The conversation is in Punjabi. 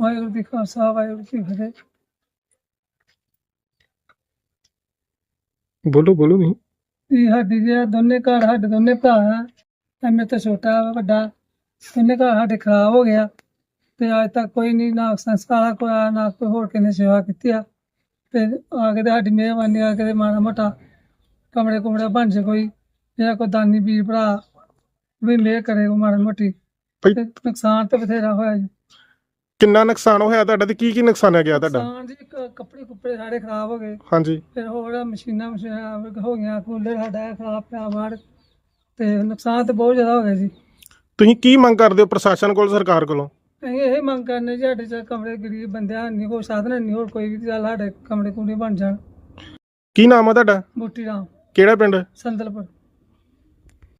ਵਾਹਿਗੁਰੂ ਜੀ ਕਾ ਖਾਲਸਾ ਵਾਹਿਗੁਰੂ ਜੀ ਫਤਿਹ। ਬੋਲੋ ਬੋਲੋ ਨਹੀਂ ਇਹ ਸਾਡੀ ਜੇ ਦੋਨੇ ਘਰ ਸਾਡੇ ਦੋਨੇ ਭਰਾ ਆ। ਮੇਰੇ ਤੋਂ ਛੋਟਾ ਵਾ, ਵੱਡਾ। ਦੋਨੇ ਘਰ ਸਾਡੇ ਖਰਾਬ ਹੋ ਗਿਆ। ਤੇ ਅੱਜ ਤੱਕ ਕੋਈ ਨਹੀਂ ਨਾ ਸੰਸਕਾਰ ਕੋਈ ਆਇਆ, ਨਾ ਕੋਈ ਹੋਰ ਕਿਸੇ ਨੇ ਸੇਵਾ ਕੀਤੀ ਆ। ਤੇ ਆ ਕੇ ਤੇ ਸਾਡੀ ਮਿਹਰਬਾਨੀ ਆ ਕੇ ਤੇ ਮਾੜਾ ਮੋਟਾ ਕਮਰੇ ਕੁਮਰੇ ਬਣ ਜੇ ਕੋਈ। ਜਿਹੜਾ ਕੋਈ ਦਾਨੀ ਵੀਰ ਭਰਾ ਵੀ ਮਿਹਰ ਕਰੇ ਉਹ ਮਾੜੀ ਮੋਟੀ। ਭਾਈ ਤੇ ਨੁਕਸਾਨ ਤੇ ਬਥੇਰਾ ਹੋਇਆ ਜੀ। ਕਿੰਨਾ ਨੁਕਸਾਨ ਹੋਇਆ ਤੁਹਾਡਾ ਤੇ ਕੀ ਕੀ ਨੁਕਸਾਨ ਗਿਆ ਤੁਹਾਡਾ? ਨੁਕਸਾਨ ਜੀ ਕ- ਕੱਪੜੇ ਕੁੱਪੜੇ ਸਾਰੇ ਖਰਾਬ ਹੋ ਗਏ। ਹਾਂਜੀ। ਫਿਰ ਹੋਰ ਮਸ਼ੀਨਾਂ ਮਸ਼ੀਨਾਂ ਹੋ ਗਈਆਂ ਕੂਲਰ ਸਾਡਾ ਇਹ ਖਰਾਬ ਪਿਆ ਬਾਹਰ ਤੇ ਨੁਕਸਾਨ ਤੇ ਬਹੁਤ ਜ਼ਿਆਦਾ ਹੋ ਗਿਆ ਜੀ। ਤੁਸੀਂ ਕੀ ਮੰਗ ਕਰਦੇ ਹੋ ਪ੍ਰਸ਼ਾਸਨ ਕੋਲ ਸਰਕਾਰ ਕੋਲੋਂ? ਅਸੀਂ ਇਹ ਮੰਗ ਕਰਨੇ ਜੀ ਸਾਡੇ ਚ ਕਮਰੇ ਗਰੀਬ ਬੰਦਿਆਂ ਨਹੀਂ ਹੋਰ ਸਾਧਨ ਨਹੀਂ ਹੋਰ ਕੋਈ ਵੀ ਚੱਲ ਸਾਡੇ ਕਮਰੇ ਕੁਮਰੇ ਬਣ ਜਾਣ। ਕੀ ਨਾਮ ਆ ਤੁਹਾਡਾ? ਬੂਟੀ ਰਾਮ। ਕਿਹੜਾ ਪਿੰਡ? ਸੰਦਲਪੁਰ।